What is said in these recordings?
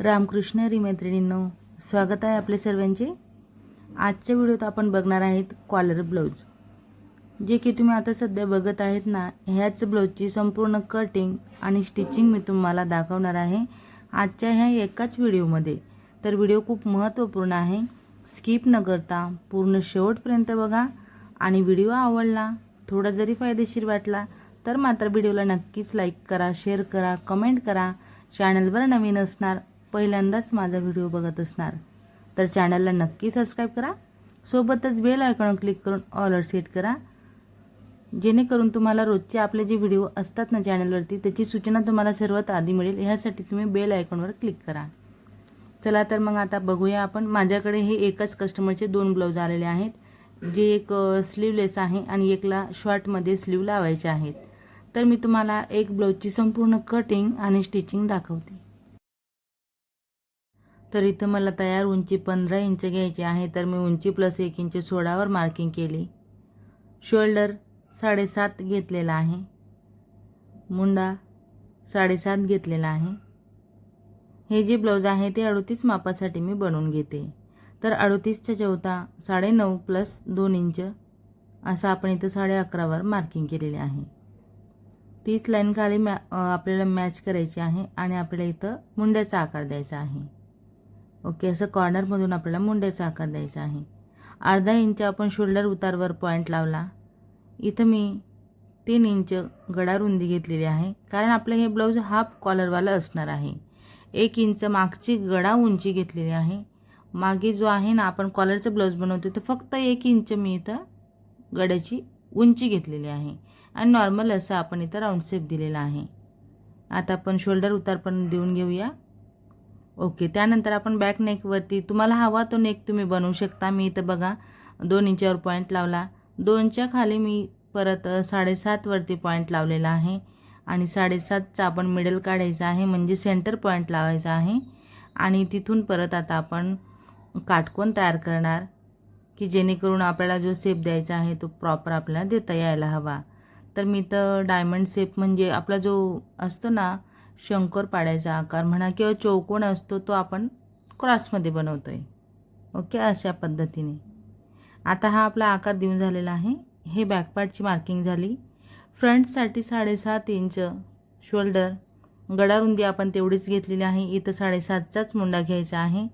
रामकृष्ण हरी मैत्रिणींनो स्वागत आहे आपले सर्वांचे. आजच्या व्हिडिओत आपण बघणार आहेत कॉलर ब्लाऊज जे की तुम्ही आता सध्या बघत आहेत ना ह्याच ब्लाऊजची संपूर्ण कटिंग आणि स्टिचिंग मी तुम्हाला दाखवणार आहे आजच्या ह्या एकाच व्हिडिओमध्ये. तर व्हिडिओ खूप महत्त्वपूर्ण आहे. स्किप न करता पूर्ण शेवटपर्यंत बघा. आणि व्हिडिओ आवडला थोडा जरी फायदेशीर वाटला तर मात्र व्हिडिओला नक्कीच लाईक करा शेअर करा कमेंट करा. चॅनलवर नवीन असणार पहिल्यांदाच माझा व्हिडिओ बघत असणार. तर चॅनलला नक्की सबस्क्राईब करा. सोबतच बेल आयकॉन क्लिक करून ऑलर सेट करा. जेणेकरून तुम्हाला रोजचे आपले जे व्हिडिओ असतात ना चॅनलवरती त्याची सूचना तुम्हाला सर्वात आधी मिळेल. ह्यासाठी तुम्ही बेल आयकॉनवर क्लिक करा. चला तर मग आता बघूया आपण. माझ्याकडे हे एकच कस्टमरचे दोन ब्लाऊज आलेले आहेत. जे एक स्लीवलेस आहे आणि एकला शॉर्टमध्ये स्लीव लावायचे आहेत. तर मी तुम्हाला एक ब्लाऊजची संपूर्ण कटिंग आणि स्टिचिंग दाखवते. तर इथं मला तयार उंची पंधरा इंच घ्यायची आहे तर मी उंची प्लस एक इंच सोळावर मार्किंग केली. शोल्डर साडेसात घेतलेला आहे. मुंडा साडेसात घेतलेला आहे. हे जे ब्लाऊज आहे ते अडोतीस मापासाठी मी बनवून घेते. तर अडोतीसच्या चौथा साडेनऊ प्लस दोन इंच असं आपण इथं साडे अकरावर मार्किंग केलेले आहे. तीस लाईन खाली मॅ आपल्याला मॅच करायची आहे आणि आपल्याला इथं मुंड्याचा आकार द्यायचा आहे. ओके असं कॉर्नरमधून आपल्याला मुंड्याचा आकार द्यायचा आहे. अर्धा इंच आपण शोल्डर उतारवर पॉईंट लावला. इथं मी तीन इंच गडा रुंदी घेतलेली आहे. कारण आपलं हे ब्लाऊज हाफ कॉलरवालं असणार आहे. एक इंच मागची गडा उंची घेतलेली आहे. मागे जो आहे ना आपण कॉलरचं ब्लाऊज बनवतो तर फक्त एक इंच मी इथं गड्याची उंची घेतलेली आहे. आणि नॉर्मल असं आपण इथं राऊंड शेप दिलेला आहे. आता आपण शोल्डर उतार पण देऊन घेऊया. ओके त्यानंतर आपण बॅक नेकवरती तुम्हाला हवा तो नेक तुम्ही बनवू शकता. मी इथं बघा दोन इंचावर पॉईंट लावला. दोनच्या खाली मी परत साडेसातवरती पॉईंट लावलेला आहे. आणि साडेसातचा आपण मिडल काढायचा आहे म्हणजे सेंटर पॉईंट लावायचा आहे. आणि तिथून परत आता आपण काटकोन तयार करणार की जेणेकरून आपल्याला जो शेप द्यायचा आहे तो प्रॉपर आपल्याला देता यायला हवा. तर मी तर डायमंड शेप म्हणजे आपला जो असतो ना शंकर पाडायचा आकार म्हणा किंवा चौकोन असतो तो आपण क्रॉसमध्ये बनवतो आहे ओके? अशा पद्धतीने. आता हा आपला आकार देऊन झालेला आहे. हे बॅकपार्टची मार्किंग झाली. फ्रंटसाठी साडेसात इंच शोल्डर गडारुंदी आपण तेवढीच घेतलेली आहे. इथं साडेसातचाच मुंडा घ्यायचा आहे.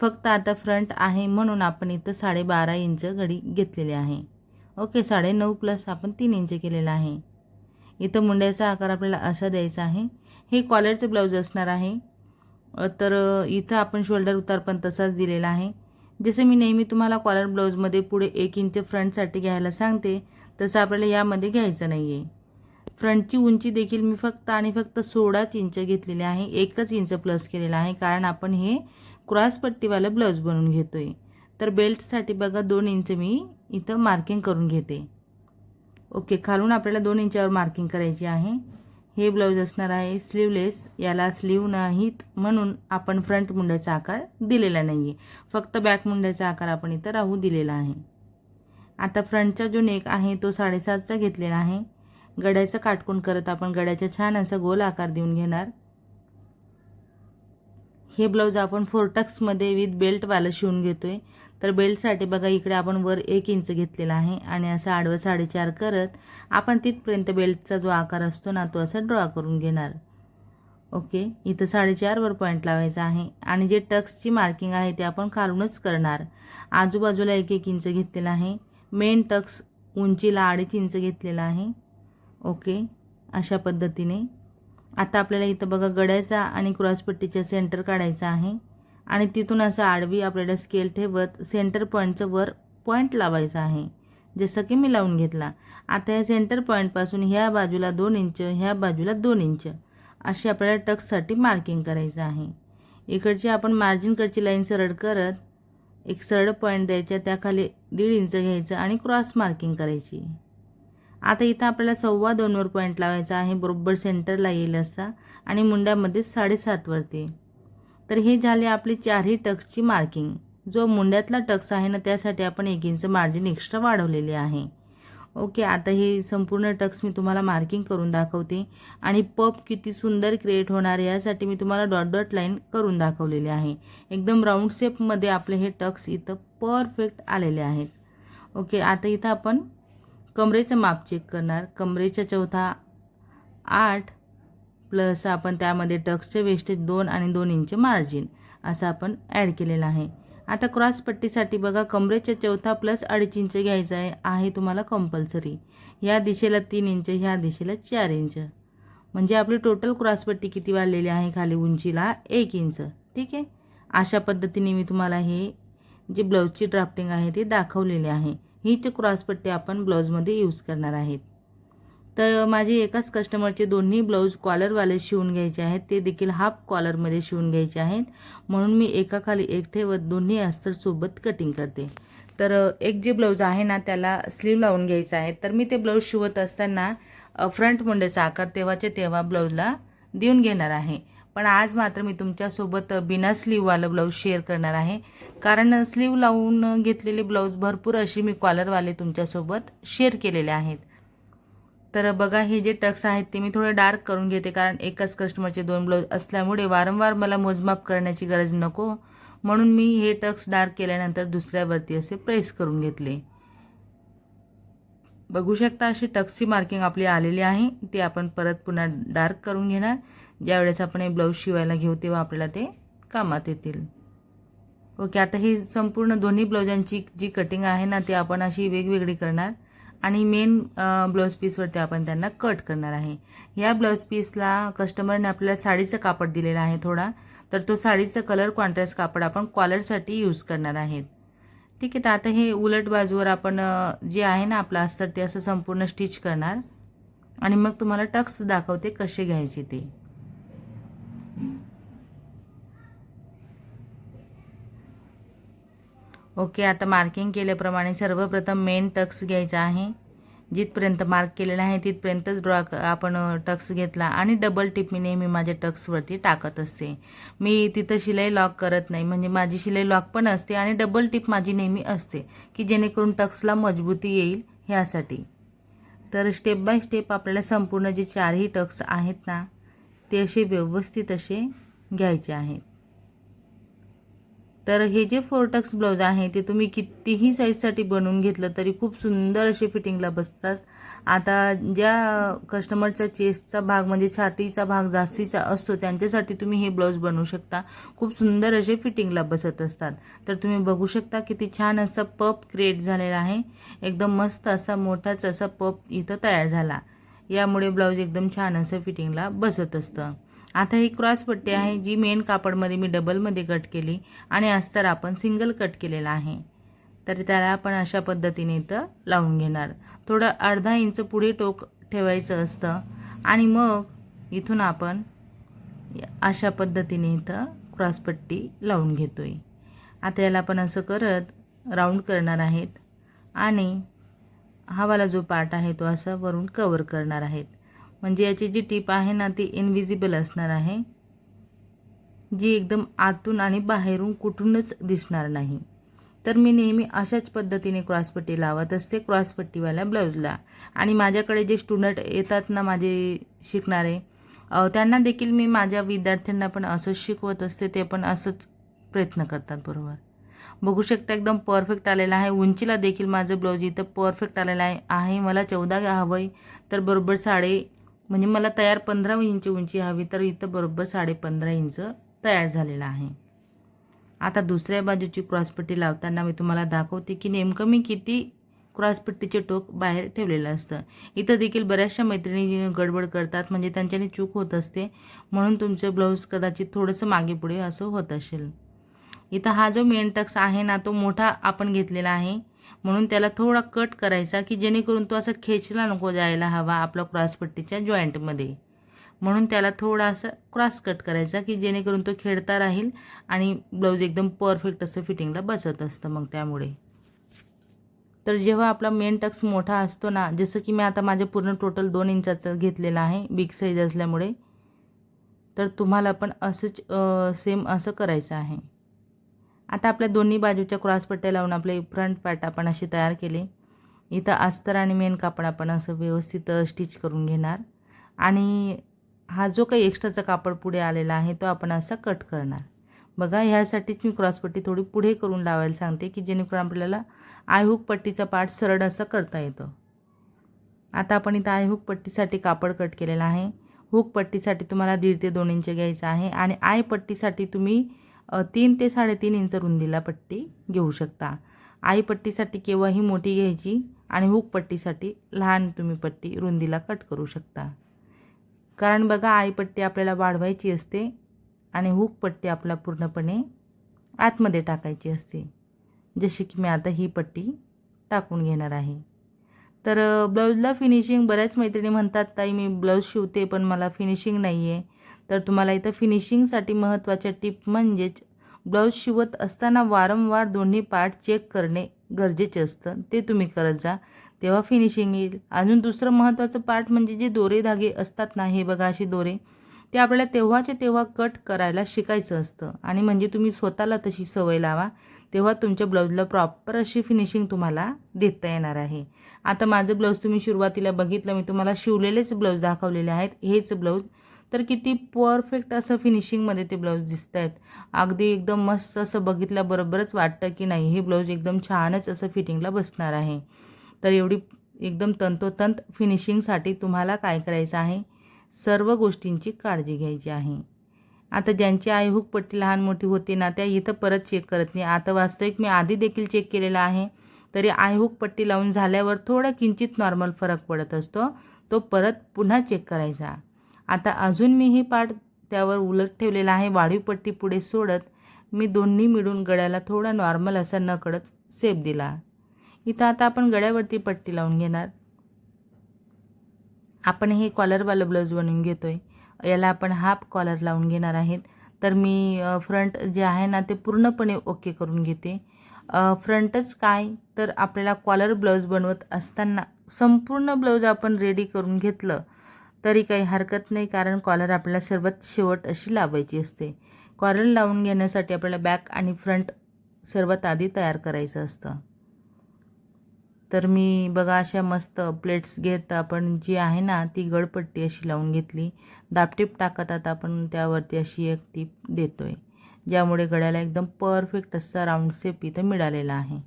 फक्त आता फ्रंट आहे म्हणून आपण इथं साडेबारा इंच घडी घेतलेली आहे. ओके? साडेनऊ प्लस आपण तीन इंच केलेला आहे. इथं मुंड्याचा आकार आपल्याला असा द्यायचा आहे. हे कॉलरचं ब्लाऊज असणार आहे. तर इथं आपण शोल्डर उतार पण तसाच दिलेला आहे. जसं मी नेहमी तुम्हाला कॉलर ब्लाऊजमध्ये पुढे एक इंच फ्रंटसाठी घ्यायला सांगते तसं आपल्याला यामध्ये घ्यायचं नाही आहे फ्रंटची उंची देखील मी फक्त आणि फक्त सोळाच इंच घेतलेली आहे एकच इंच प्लस केलेला आहे कारण आपण हे क्रॉसपट्टीवालं ब्लाऊज बनवून घेतो आहे तर बेल्टसाठी बघा दोन इंच मी इथं मार्किंग करून घेते. ओके खालून आपल्याला दोन इंचावर मार्किंग करायची आहे. हे ब्लाऊज असणार आहे स्लीवलेस याला स्लीव नाहीत म्हणून आपण फ्रंट मुंड्याचा आकार दिलेला नाही आहे फक्त बॅक मुंड्याचा आकार आपण इथं राहू दिलेला आहे. आता फ्रंटचा जो नेक आहे तो साडेसातचा घेतलेला आहे. गड्याचं काटकोण करत आपण गड्याचा छान असा गोल आकार देऊन घेणार. हे ब्लाऊज आपण फोर टक्समध्ये विथ बेल्टवालं शिवून घेतो आहे तर बेल्टसाठी बघा इकडे आपण वर एक इंच घेतलेला आहे आणि असं आडवं साडेचार करत आपण तिथपर्यंत बेल्टचा जो आकार असतो ना तो असा ड्रॉ करून घेणार. ओके? इथं साडेचारवर पॉईंट लावायचा आहे आणि जे टक्सची मार्किंग आहे ते आपण खालूनच करणार. आजूबाजूला एक एक इंच घेतलेला आहे. मेन टक्स उंचीला अडीच इंच घेतलेला आहे. ओके? अशा पद्धतीने. आता आपल्याला इथं बघा गड्याचा आणि क्रॉसपट्टीचा सेंटर काढायचा आहे. आणि तिथून असं आडवी आपल्याला स्केल ठेवत सेंटर पॉईंटचं वर पॉईंट लावायचा आहे. जसं की मी लावून घेतला. आता या सेंटर पॉईंटपासून ह्या बाजूला दोन इंच ह्या बाजूला दोन इंच. अशी आपल्याला टक्ससाठी मार्किंग करायचं आहे. इकडची आपण मार्जिनकडची लाईन सरळ करत एक सरळ पॉईंट द्यायचा त्याखाली दीड इंच घ्यायचं आणि क्रॉस मार्किंग करायची. आता इथं आपल्याला सव्वा दोनवर पॉईंट लावायचा आहे. बरोबर सेंटरला येईल असा. आणि मुंड्यामध्ये साडेसातवरती तर हे झाले आपली चारही टक्सची मार्किंग जो मुंड्यातला टक्स आहे ना त्यासाठी आपण एक इंच मार्जिन एक्स्ट्रा वाढवलेली आहे. ओके आता हे संपूर्ण टक्स मी तुम्हाला मार्किंग करून दाखवते. आणि पप किती सुंदर क्रिएट होणार यासाठी मी तुम्हाला डॉट डॉट लाईन करून दाखवलेले आहे. एकदम राऊंड शेपमध्ये आपले हे टक्स इथं परफेक्ट आलेले आहेत. ओके आता इथं आपण कमरेचं माप चेक करणार. कमरेच्या चौथा आठ प्लस आपण त्यामध्ये टक्सचे वेस्टेज दोन आणि दोन इंच मार्जिन असं आपण ॲड केलेलं आहे. आता क्रॉस पट्टीसाठी बघा कमरेच्या चौथा प्लस अडीच इंच घ्यायचा आहे आहे तुम्हाला कंपल्सरी या दिशेला तीन इंच ह्या दिशेला चार इंच. म्हणजे आपली टोटल क्रॉसपट्टी किती वाढलेली आहे? खाली उंचीला एक इंच. ठीक आहे? अशा पद्धतीने मी तुम्हाला हे जे ब्लाऊजची ड्राफ्टिंग आहे ते दाखवलेले आहे. हीच क्रॉसपट्टी आपण ब्लाऊजमध्ये यूज करणार आहेत. तर माझे एकाच कस्टमरचे दोन्ही ब्लाऊज कॉलरवाले शिवून घ्यायचे आहेत. ते देखील हाफ कॉलरमध्ये शिवून घ्यायचे आहेत. म्हणून मी एकाखाली एक ठेवत दोन्ही अस्तरसोबत कटिंग करते. तर एक जे ब्लाऊज आहे ना त्याला स्लीव लावून घ्यायचं आहे. तर मी ते ब्लाऊज शिवत असताना फ्रंट मुंड्याचा आकार तेव्हाच्या तेव्हा ब्लाऊजला देऊन घेणार आहे. पण आज मात्र मी तुमच्यासोबत बिना स्लीववालं ब्लाऊज शेअर करणार आहे. कारण स्लीव लावून घेतलेले ब्लाऊज भरपूर अशी मी कॉलरवाले तुमच्यासोबत शेअर केलेले आहेत. तर बघा हे जे टक्स आहेत ते मी थोडे डार्क करून घेते कारण एकाच कस्टमरचे दोन ब्लाऊज असल्यामुळे वारंवार मला मोजमाप करण्याची गरज नको. म्हणून मी हे टक्स डार्क केल्यानंतर दुसऱ्यावरती असे प्रेस करून घेतले. बघू शकता अशी टक्सची मार्किंग आपली आलेली आहे. ती आपण परत पुन्हा डार्क करून घेणार. ज्यावेळेस आपण हे ब्लाऊज शिवायला घेऊ तेव्हा आपल्याला ते कामात येतील. ओके आता ही संपूर्ण दोन्ही ब्लाऊजांची जी कटिंग आहे ना ती आपण अशी वेगवेगळी करणार. आणि मेन ब्लाऊज पीसवरती आपण त्यांना कट करणार आहे. या ब्लाऊज पीसला कस्टमरने आपल्याला साडीचं कापड दिलेलं आहे थोडा. तर तो साडीचा कलर कॉन्ट्रास्ट कापड आपण कॉलरसाठी यूज करणार आहेत. ठीक आहे तर आता हे उलट बाजूवर आपण जे आहे ना आपलं अस्तर ते असं संपूर्ण स्टिच करणार. आणि मग तुम्हाला टक्स दाखवते कसे घ्यायचे ते. ओके आता मार्किंग केल्याप्रमाणे सर्वप्रथम मेन टक्स घ्यायचा आहे. जिथपर्यंत मार्क केलेला आहे तिथपर्यंतच ड्रॉ आपण टक्स घेतला आणि डबल टिप मी नेहमी माझ्या टक्सवरती टाकत असते. मी तिथं शिलाई लॉक करत नाही. म्हणजे माझी शिलाई लॉक पण असते आणि डबल टिप माझी नेहमी असते की जेणेकरून टक्सला मजबूती येईल ह्यासाठी. तर स्टेप बाय स्टेप आपल्याला संपूर्ण जे चारही टक्स आहेत ना ते असे व्यवस्थित असे घ्यायचे आहेत. तर हे जे फोरटक्स ब्लाऊज आहे ते तुम्ही कितीही साईजसाठी बनवून घेतलं तरी खूप सुंदर असे फिटिंगला बसतात. आता ज्या कस्टमरचा चेस्टचा भाग म्हणजे छातीचा भाग जास्तीचा असतो त्यांच्यासाठी तुम्ही हे ब्लाऊज बनवू शकता. खूप सुंदर असे फिटिंगला बसत असतात. तर तुम्ही बघू शकता किती छान असा पप क्रिएट झालेला आहे. एकदम मस्त असा मोठाच असा पप इथं तयार झाला. यामुळे ब्लाऊज एकदम छान असं फिटिंगला बसत असतं. आता ही क्रॉस पट्टी आहे जी मेन कापडमध्ये मी डबलमध्ये कट केली आणि अस्तर आपण सिंगल कट केलेला आहे. तर त्याला आपण अशा पद्धतीने इथं लावून घेणार. थोडं अर्धा इंच पुढे टोक ठेवायचं असतं. आणि मग इथून आपण अशा पद्धतीने इथं क्रॉसपट्टी लावून घेतोय. आता याला आपण असं करत राऊंड करणार आहेत. आणि हवाला जो पार्ट आहे तो असा वरून कवर करणार आहेत. म्हणजे याची जी टीप आहे ना ती इनविजिबल असणार आहे. जी एकदम आतून आणि बाहेरून कुठूनच दिसणार नाही. तर मी नेहमी अशाच पद्धतीने क्रॉसपट्टी लावत असते क्रॉसपट्टीवाल्या ब्लाऊजला. आणि माझ्याकडे जे स्टुडंट येतात ना माझे शिकणारे त्यांना देखील मी माझ्या विद्यार्थ्यांना पण असंच शिकवत असते ते पण असंच प्रयत्न करतात बरोबर. बघू शकता एकदम परफेक्ट आलेला आहे. उंचीला देखील माझं ब्लाऊज इथं परफेक्ट आलेलं आहे. आहे मला चौदा हवं आहे तर बरोबर साडे म्हणजे मला तयार पंधरा इंच उंची हवी तर इथं बरोबर साडे पंधरा इंच तयार झालेलं आहे. आता दुसऱ्या बाजूची क्रॉसपट्टी लावताना मी तुम्हाला दाखवते की नेमकं मी किती क्रॉसपट्टीचे टोक बाहेर ठेवलेलं असतं. इथं देखील बऱ्याचशा मैत्रिणी गडबड करतात म्हणजे त्यांच्याने चूक होत असते म्हणून तुमचं ब्लाऊज कदाचित थोडंसं मागे पुढे असं होत असेल. इथं हा जो मेन टक्स आहे ना तो मोठा आपण घेतलेला आहे. म्हणून त्याला थोडा कट करायचा की जेणेकरून तो असं खेचला नको जायला हवा आपला क्रॉसपट्टीच्या जॉईंटमध्ये म्हणून त्याला थोडा असं क्रॉस कट करायचा की जेणेकरून तो खेळता राहील आणि ब्लाऊज एकदम परफेक्ट असं फिटिंगला बसत असतं मग त्यामुळे. तर जेव्हा आपला मेन टक्स मोठा असतो ना जसं की मी आता माझे पूर्ण टोटल दोन इंचाचं घेतलेला आहे बिग साईज असल्यामुळे तर तुम्हाला पण असंच सेम असं करायचं आहे. आता आपल्या दोन्ही बाजूच्या क्रॉसपट्ट्या लावून आपले फ्रंट पार्ट आपण अशी तयार केली. इथं अस्तर आणि मेन कापड आपण असं व्यवस्थित स्टिच करून घेणार. आणि हा जो काही एक्स्ट्राचा कापड पुढे आलेला आहे तो आपण असा कट करणार. बघा ह्यासाठीच मी क्रॉसपट्टी थोडी पुढे करून लावायला सांगते की जेणेकरून आपल्याला आयहूक पट्टीचा पार्ट सरळ असा करता येतं. आता आपण इथं आयहूक पट्टीसाठी कापड कट केलेला आहे. हुक पट्टीसाठी तुम्हाला दीड ते दोन इंच घ्यायचं आहे आणि आय पट्टीसाठी तुम्ही तीन ते साडेतीन इंच रुंदीला पट्टी घेऊ शकता. आई पट्टीसाठी केव्हाही मोठी घ्यायची आणि हुक पट्टीसाठी लहान तुम्ही पट्टी रुंदीला कट करू शकता. कारण बघा आई पट्टी आपल्याला वाढवायची असते आणि हुक पट्टी आपला पूर्णपणे आतमध्ये टाकायची असते. जशी की मी आता ही पट्टी टाकून घेणार आहे. तर ब्लाऊजला फिनिशिंग बऱ्याच मैत्रिणी म्हणतात ताई मी ब्लाऊज शिवते पण मला फिनिशिंग नाही आहे तर तुम्हाला इथं फिनिशिंगसाठी महत्त्वाच्या टिप म्हणजेच ब्लाऊज शिवत असताना वारंवार दोन्ही पार्ट चेक करणे गरजेचे असतं. ते तुम्ही करत जा. तेव्हा फिनिशिंग येईल. अजून दुसरं महत्त्वाचं पार्ट म्हणजे जे दोरे धागे असतात ना हे बघा असे दोरे ते आपल्याला तेव्हाचे तेव्हा कट करायला शिकायचं असतं. आणि म्हणजे तुम्ही स्वतःला तशी सवय लावा तेव्हा तुमच्या ब्लाऊजला प्रॉपर अशी फिनिशिंग तुम्हाला देता येणार आहे. आता माझं ब्लाऊज तुम्ही सुरुवातीला बघितलं मी तुम्हाला शिवलेलेच ब्लाऊज दाखवलेले आहेत. हेच ब्लाऊज तर किती परफेक्ट असं फिनिशिंगमध्ये ते ब्लाऊज दिसत आहेत अगदी एकदम मस्त असं बघितल्याबरोबरच वाटतं की नाही हे ब्लाऊज एकदम छानच असं फिटिंगला बसणार आहे. तर एवढी एकदम तंतोतंत फिनिशिंगसाठी तुम्हाला काय करायचं आहे? सर्व गोष्टींची काळजी घ्यायची आहे. आता ज्यांची आई हुक पट्टी लहान मोठी होती ना त्या इथं परत चेक करत नाही. आता वास्तविक मी आधी देखील चेक केलेला आहे. तरी आय हुक पट्टी लावून झाल्यावर थोडा किंचित नॉर्मल फरक पडत असतो. तो परत पुन्हा चेक करायचा. आता अजून मी ही पाठ त्यावर उलट ठेवलेला आहे वाढीव पट्टी पुढे सोडत मी दोन्ही मिळून गळ्याला थोडा नॉर्मल असा नकडच सेप दिला. इथं आता आपण गळ्यावरती पट्टी लावून घेणार. आपण हे कॉलरवालं ब्लाऊज बनवून घेतो आहे याला आपण हाफ कॉलर लावून घेणार आहेत. तर मी फ्रंट जे आहे ना ते पूर्णपणे ओके करून घेते. फ्रंटच काय? तर आपल्याला कॉलर ब्लाऊज बनवत असताना संपूर्ण ब्लाऊज आपण रेडी करून घेतलं. तरी काही हरकत नाही कारण कॉलर आपल्याला सर्वात शेवट अशी लावायची असते. कॉलर लावून घेण्यासाठी आपल्याला बॅक आणि फ्रंट सर्वात आधी तयार करायचं असतं. तर मी बघा अशा मस्त प्लेट्स घेत आपण जी आहे ना ती गडपट्टी अशी लावून घेतली. दापटीप टाकत आता आपण त्यावरती अशी एक टीप देतो आहे ज्यामुळे गळ्याला एकदम परफेक्ट असा राऊंड सेप इथं मिळालेला आहे.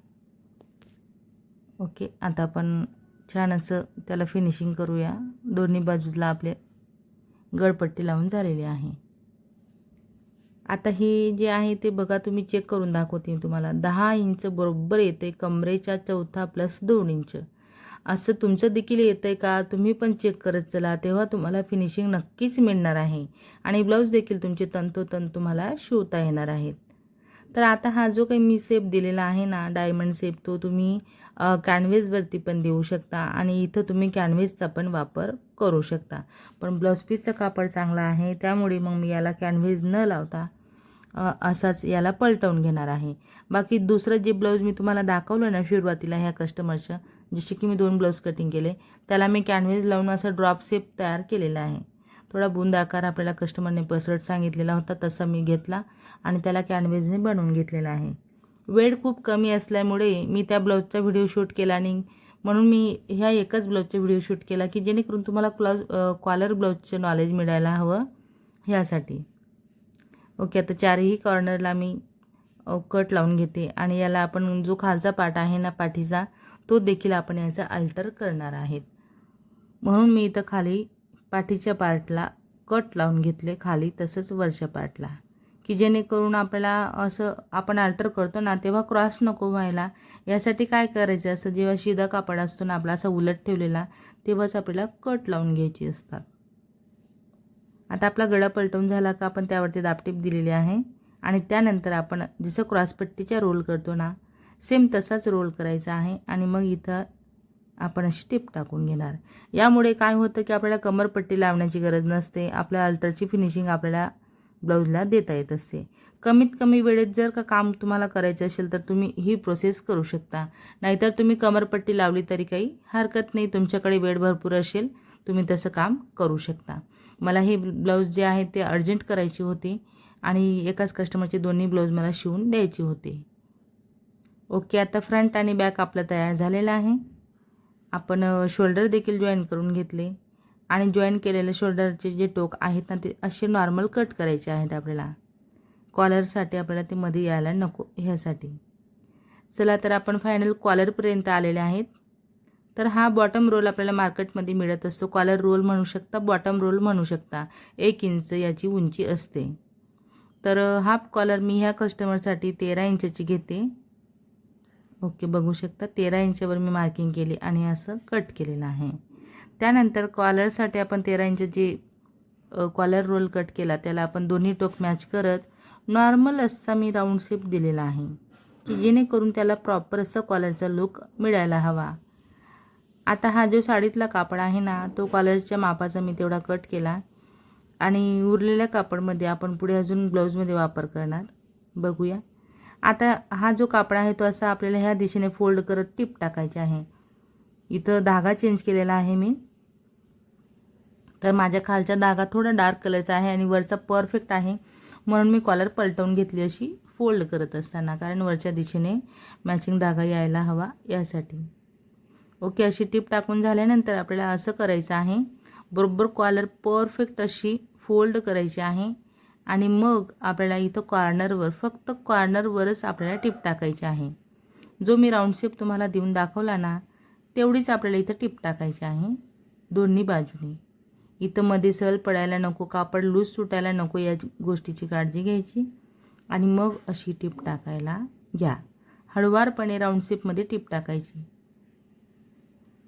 ओके आता आपण छान असं त्याला फिनिशिंग करूया. दोन्ही बाजूला आपले गडपट्टी लावून झालेली आहे. आता हे जे आहे ते बघा तुम्ही चेक करून दाखवते तुम्हाला. दहा इंच बरोबर येते कमरेच्या चौथा प्लस दोन इंच. असं तुमचं देखील येतं आहे का? तुम्ही पण चेक करत चला. तेव्हा तुम्हाला फिनिशिंग नक्कीच मिळणार आहे. आणि ब्लाऊज देखील तुमचे तंतोतंत तुम्हाला शिवता येणार आहेत. तर आता हा जो काही मी सेप दिलेला आहे ना डायमंड सेप तो तुम्ही कॅनव्हेसवरती पण देऊ शकता आणि इथं तुम्ही कॅनव्हेसचा पण वापर करू शकता. पण ब्लाऊज पीसचं कापड चांगला आहे त्यामुळे मग मी याला कॅनव्हेस न लावता असाच याला पलटवून घेणार आहे. बाकी दुसरं जे ब्लाऊज मी तुम्हाला दाखवलं ना सुरुवातीला ह्या कस्टमरचं जसे की मी दोन ब्लाऊज कटिंग केले त्याला मी कॅनव्हेस लावून असं ड्रॉप सेप तयार केलेला आहे. थोडा बुंद आकार आपल्याला कस्टमरने पसरट सांगितलेला होता तसा मी घेतला आणि त्याला कॅनव्हेजने बनवून घेतलेला आहे. वेळ खूप कमी असल्यामुळे मी त्या ब्लाऊजचा व्हिडिओ शूट केला आणि म्हणून मी ह्या एकच ब्लाऊजचा व्हिडिओ शूट केला की जेणेकरून तुम्हाला क्लॉज कॉलर ब्लाऊजचं नॉलेज मिळायला हवं ह्यासाठी. ओके आता चारही कॉर्नरला मी कट लावून घेते आणि याला आपण जो खालचा पार्ट आहे ना पाठीचा तो देखील आपण याचा अल्टर करणार आहेत. म्हणून मी इथं खाली पाठीच्या पार्टला कट लावून घेतले खाली तसंच वरच्या पार्टला. की जेणेकरून आपल्याला असं आपण अल्टर करतो ना तेव्हा क्रॉस नको व्हायला. यासाठी काय करायचं? असतं जेव्हा शिदा कापड असतो ना आपला असा उलट ठेवलेला तेव्हाच आपल्याला कट लावून घ्यायची असतात. आता आपला गळा पलटवून झाला का आपण त्यावरती दापटीप दिलेली आहे. आणि त्यानंतर आपण जसं क्रॉसपट्टीच्या रोल करतो ना सेम तसाच रोल करायचा आहे. आणि मग इथं आपण अशी टिप टाकून घेणार. यामुळे काय होतं की आपल्याला कमरपट्टी लावण्याची गरज नसते आपल्या अल्टरची फिनिशिंग आपल्याला ब्लाऊजला देता येत असते. कमीत कमी वेळेत जर का काम तुम्हाला करायचं असेल तर तुम्ही ही प्रोसेस करू शकता. नाहीतर तुम्ही कमरपट्टी लावली तरी काही हरकत नाही तुमच्याकडे वेळ भरपूर असेल तुम्ही तसं काम करू शकता. मला हे ब्लाऊज जे आहे ते अर्जंट करायची होती आणि एकाच कस्टमरचे दोन्ही ब्लाऊज मला शिवून द्यायचे होते. ओके आता फ्रंट आणि बॅक आपलं तयार झालेलं आहे. आपण शोल्डर देखील जॉईन करून घेतले. आणि जॉईन केलेले शोल्डरचे जे टोक आहेत ना ते असे नॉर्मल कट करायचे आहेत आपल्याला. कॉलरसाठी आपल्याला ते मध्ये यायला नको ह्यासाठी. चला तर आपण फायनल कॉलरपर्यंत आलेले आहेत. तर हा बॉटम रोल आपल्याला मार्केटमध्ये मिळत असतो. कॉलर रोल म्हणू शकता बॉटम रोल म्हणू शकता. एक इंच याची उंची असते. तर हाफ कॉलर मी ह्या कस्टमरसाठी तेरा इंचाची घेते. ओके बघू शकता. तेरा इंचवर मी मार्किंग केली आणि असं कट केलेलं आहे. त्यानंतर कॉलरसाठी आपण तेरा इंचाची कॉलर रोल कट केला त्याला आपण दोन्ही टोक मॅच करत नॉर्मल असा मी राऊंड शेप दिलेला आहे. की जेणेकरून त्याला प्रॉपर असं कॉलरचा लुक मिळायला हवा. आता हा जो साडीतला कापड आहे ना तो कॉलरच्या मापाचा मी तेवढा कट केला. आणि उरलेल्या कापडमध्ये आपण पुढे अजून ब्लाऊजमध्ये वापर करणार. बघूया. आता हा जो कापड आहे तो असा आपल्याला ह्या दिशेने फोल्ड करत टिप टाकायची आहे. इथं धागा चेंज केलेला आहे मी. तर माझ्या खालचा धागा थोडा डार्क कलरचा आहे आणि वरचा परफेक्ट आहे. म्हणून मी कॉलर पलटवून घेतली अशी फोल्ड करत असताना कारण वरच्या दिशेने मॅचिंग धागा यायला हवा यासाठी. ओके अशी टिप टाकून झाल्यानंतर आपल्याला असं करायचं आहे. बरोबर कॉलर परफेक्ट अशी फोल्ड करायची आहे. आणि मग आपल्याला इथं कॉर्नरवर फक्त कॉर्नरवरच आपल्याला टिप टाकायची आहे. जो मी राऊंड शेप तुम्हाला देऊन दाखवला ना तेवढीच आपल्याला इथं टिप टाकायची आहे. दोन्ही बाजूने. इथं मध्ये सल पडायला नको कापड लूज सुटायला नको या गोष्टीची काळजी घ्यायची. आणि मग अशी टिप टाकायला घ्या. हळुवारपणे राऊंड शेपमध्ये टिप टाकायची.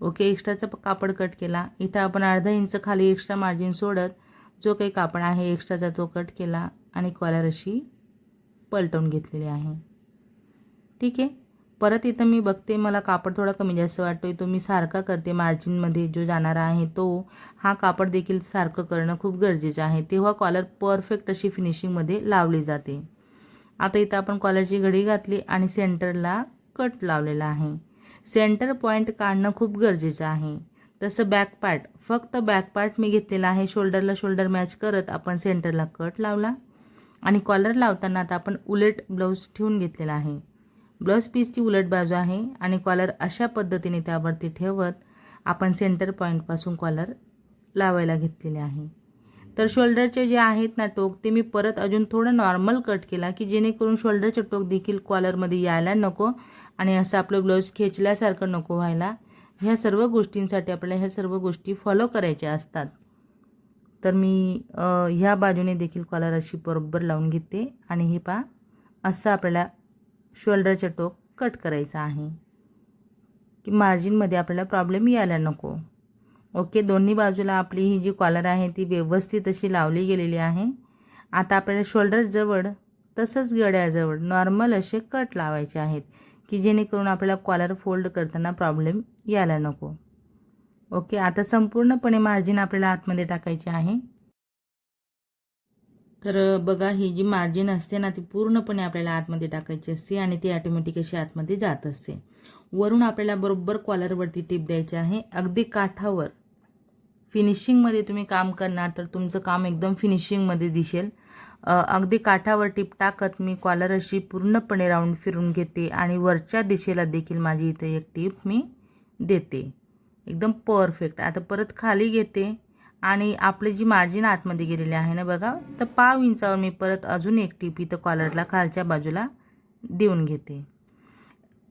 ओके एक्स्ट्राचा कापड कट केला. इथं आपण अर्धा इंच खाली एक्स्ट्रा मार्जिन सोडत जो काही कापड आहे एक्स्ट्राचा तो कट केला आणि कॉलर अशी पलटवून घेतलेली आहे. ठीक आहे? परत इथं मी बघते मला कापड थोडा कमी जास्त वाटतोय तो मी सारखा करते मार्जिनमध्ये जो जाणारा आहे तो. हा कापड देखील सारखं करणं खूप गरजेचं आहे. तेव्हा कॉलर परफेक्ट अशी फिनिशिंगमध्ये लावली जाते. आता इथं आपण कॉलरची घडी घातली आणि सेंटरला कट लावलेला आहे. सेंटर पॉईंट काढणं खूप गरजेचं आहे. तसं बॅक पार्ट फक्त बॅक पार्ट मी घेतलेला आहे. शोल्डरला शोल्डर मॅच करत आपण सेंटरला कट लावला. आणि कॉलर लावताना आता आपण उलट ब्लाऊज ठेवून घेतलेला आहे. ब्लाऊज पीसची उलट बाजू आहे आणि कॉलर अशा पद्धतीने त्यावरती ठेवत आपण सेंटर पॉईंटपासून कॉलर लावायला घेतलेले आहे. तर शोल्डरचे जे आहेत ना टोक ते मी परत अजून थोडं नॉर्मल कट केला की जेणेकरून शोल्डरचे टोक देखील कॉलरमध्ये यायला नको आणि असं आपलं ब्लाऊज खेचल्यासारखं नको व्हायला. ह्या सर्व गोष्टींसाठी आपल्याला ह्या सर्व गोष्टी फॉलो करायच्या असतात. तर मी ह्या बाजूने देखील कॉलर अशी बरोबर लावून घेते. आणि हे पा असं आपल्याला शोल्डरचा टोक कट करायचं आहे. की मार्जिनमध्ये आपल्याला प्रॉब्लेम यायला नको. ओके दोन्ही बाजूला आपली ही जी कॉलर आहे ती व्यवस्थित अशी लावली गेलेली आहे. आता आपल्याला शोल्डरजवळ तसंच गड्याजवळ नॉर्मल असे कट लावायचे आहेत. की जेणेकरून आपल्याला कॉलर फोल्ड करताना प्रॉब्लेम यायला नको. ओके आता संपूर्णपणे मार्जिन आपल्याला आतमध्ये टाकायची आहे. तर बघा ही जी मार्जिन असते ना ती पूर्णपणे आपल्याला आतमध्ये टाकायची असते आणि ती ॲटोमॅटिक अशी आतमध्ये जात असते. वरून आपल्याला बरोबर कॉलरवरती टिप द्यायची आहे. अगदी काठावर फिनिशिंगमध्ये तुम्ही काम करणार तर तुमचं काम एकदम फिनिशिंगमध्ये दिसेल. अगदी काठावर टिप टाकत मी कॉलर अशी पूर्णपणे राऊंड फिरून घेते आणि वरच्या दिशेला देखील माझी इथे एक टिप मी देते. एकदम परफेक्ट. आता परत खाली घेते आणि आपली जी मार्जिन आतमध्ये गेलेली आहे ना बघा तर पाव इंचावर मी परत अजून एक टीप इथं कॉलरला खालच्या बाजूला देऊन घेते.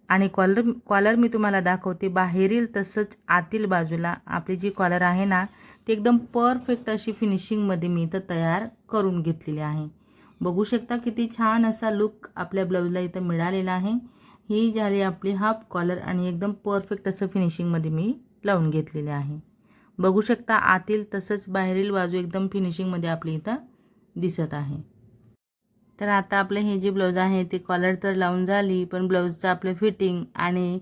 आणि कॉलर कॉलर मी तुम्हाला दाखवते बाहेरील तसंच आतील बाजूला आपली जी कॉलर आहे ना ती एकदम परफेक्ट अशी फिनिशिंगमध्ये मी इथं तयार करून घेतलेली आहे. बघू शकता किती छान असा लुक आपल्या ब्लाऊजला इथं मिळालेला आहे. ही झाली आपली हाफ कॉलर आणि एकदम परफेक्ट असं फिनिशिंगमध्ये मी लावून घेतलेले आहे. बघू शकता आतील तसंच बाहेरील बाजू एकदम फिनिशिंगमध्ये आपली इथं दिसत आहे. तर आता आपलं हे जे ब्लाऊज आहे ते कॉलर तर लावून झाली पण ब्लाऊजचं आपलं फिटिंग आणि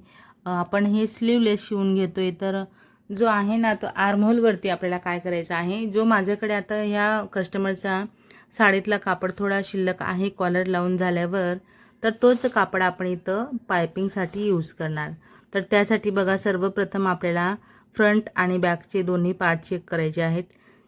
आपण हे स्लीवलेस शिवून घेतो आहे तर जो आहे ना तो आर्महोलवरती आपल्याला काय करायचं आहे? जो माझ्याकडे आता ह्या कस्टमरचा साडीतला कापड थोडा शिल्लक आहे कॉलर लावून झाल्यावर तर तोच कापड आपण इथं पायपिंगसाठी यूज करणार. तर त्यासाठी बघा सर्वप्रथम आपल्याला फ्रंट आणि बॅकचे दोन्ही पार्ट चेक करायचे आहेत.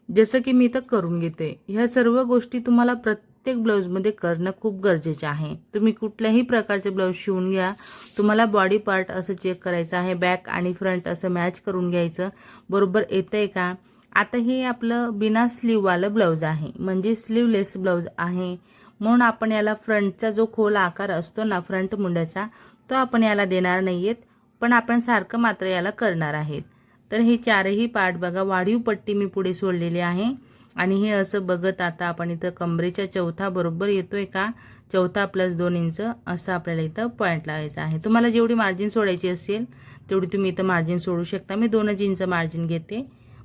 जसं की मी इथं करून घेते. ह्या सर्व गोष्टी तुम्हाला प्रत प्रत्येक ब्लाऊजमध्ये करणं खूप गरजेचं आहे. तुम्ही कुठल्याही प्रकारचे ब्लाऊज शिवून घ्या. तुम्हाला बॉडी पार्ट असं चेक करायचं आहे. बॅक आणि फ्रंट असं मॅच करून घ्यायचं. बरोबर येतं आहे का? आता हे आपलं बिना स्लीववालं ब्लाऊज आहे. म्हणजे स्लीवलेस ब्लाऊज आहे. म्हणून आपण याला फ्रंटचा जो खोल आकार असतो ना फ्रंट मुंड्याचा तो आपण याला देणार नाही आहेत पण आपण सारखं मात्र याला करणार आहेत. तर हे चारही पार्ट बघा. वाढीव पट्टी मी पुढे सोडलेली आहे. आणि हे असं बघत आता आपण इथं कमरेच्या चौथा बरोबर येतोय का? चौथा प्लस दोन इंच असं आपल्याला इथं पॉईंट लावायचं आहे. तुम्हाला जेवढी मार्जिन सोडायची असेल तेवढी तुम्ही इथं मार्जिन सोडू शकता. मी दोनच इंच मार्जिन घेते.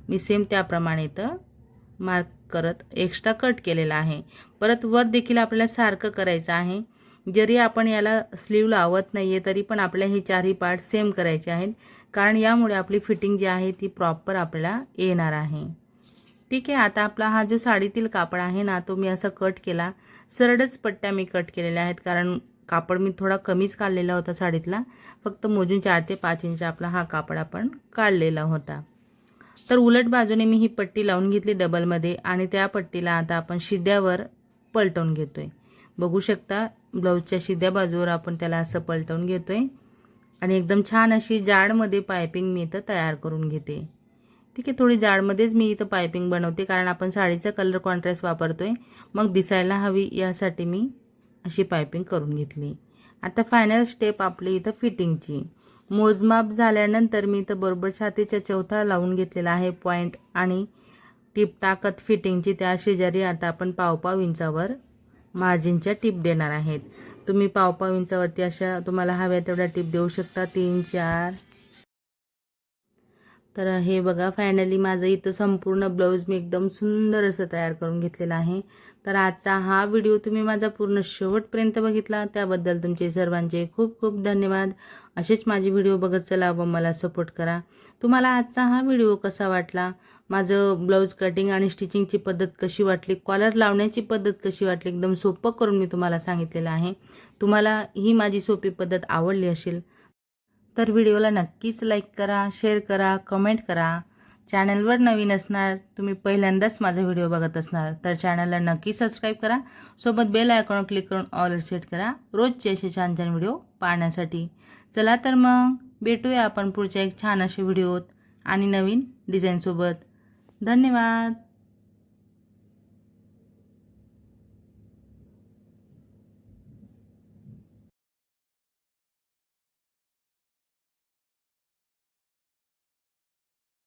मी सेम त्याप्रमाणे इथं मार्क करत एक्स्ट्रा कट केलेला आहे. परत वर देखील आपल्याला सारखं करायचं आहे. जरी आपण याला स्लीव लावत नाही आहे तरी पण आपल्या हे चारही पार्ट सेम करायचे आहेत. कारण यामुळे आपली फिटिंग जी आहे ती प्रॉपर आपल्याला येणार आहे. ठीक आहे आता आपला हा जो साडीतील कापड आहे ना तो मी असा कट केला. सरळच पट्ट्या मी कट केलेल्या आहेत कारण कापड मी थोडा कमीच काढलेला होता साडीतला. फक्त मोजून चार ते पाच इंच आपला हा कापड आपण काढलेला होता. तर उलट बाजूने मी ही पट्टी लावून घेतली डबलमध्ये आणि त्या पट्टीला आता आपण शिद्यावर पलटवून घेतोय. बघू शकता ब्लाऊजच्या शिद्या बाजूवर आपण त्याला असं पलटवून घेतोय. आणि एकदम छान अशी जाडमध्ये पायपिंग मी इथं तयार करून घेते. ठीक आहे थोडी जाडमध्येच मी इथं पायपिंग बनवते कारण आपण साडीचा कलर कॉन्ट्रास्ट आहे मग दिसायला हवी यासाठी मी अशी पायपिंग करून घेतली. आता फायनल स्टेप आपली इथं फिटिंगची मोजमाप झाल्यानंतर मी इथं बरोबर छातीच्या चौथा लावून घेतलेला आहे पॉईंट आणि टीप टाकत फिटिंगची त्या शेजारी आता आपण पावपाव इंचावर मार्जिनच्या टीप देणार आहेत. तुम्ही पावपाव इंचावरती अशा तुम्हाला हव्या तेवढ्या टीप देऊ शकता. तीन चार तर हे बघा फायनली माझं इथं संपूर्ण ब्लाऊज मी एकदम सुंदर असं तयार करून घेतलेलं आहे. तर आजचा हा व्हिडिओ तुम्ही माझा पूर्ण शेवटपर्यंत बघितला. त्याबद्दल तुमचे सर्वांचे खूप खूप धन्यवाद. असेच माझे व्हिडिओ बघत चला व मला सपोर्ट करा. तुम्हाला आजचा हा व्हिडिओ कसा वाटला? माझं ब्लाऊज कटिंग आणि स्टिचिंगची पद्धत कशी वाटली? कॉलर लावण्याची पद्धत कशी वाटली? एकदम सोपं करून मी तुम्हाला सांगितलेलं आहे. तुम्हाला ही माझी सोपी पद्धत आवडली असेल तर व्हिडिओला नक्कीच लाईक करा शेअर करा कमेंट करा. चॅनलवर नवीन असणार तुम्ही पहिल्यांदाच माझा व्हिडिओ बघत असणार तर चॅनलला नक्की सबस्क्राईब करा. सोबत बेल आयकॉन क्लिक करून ऑल सेट करा. रोजचे असे छान छान व्हिडिओ पाहण्यासाठी. चला तर मग भेटूया आपण पुढच्या एक छान असे व्हिडिओत आणि नवीन डिझाईनसोबत धन्यवाद!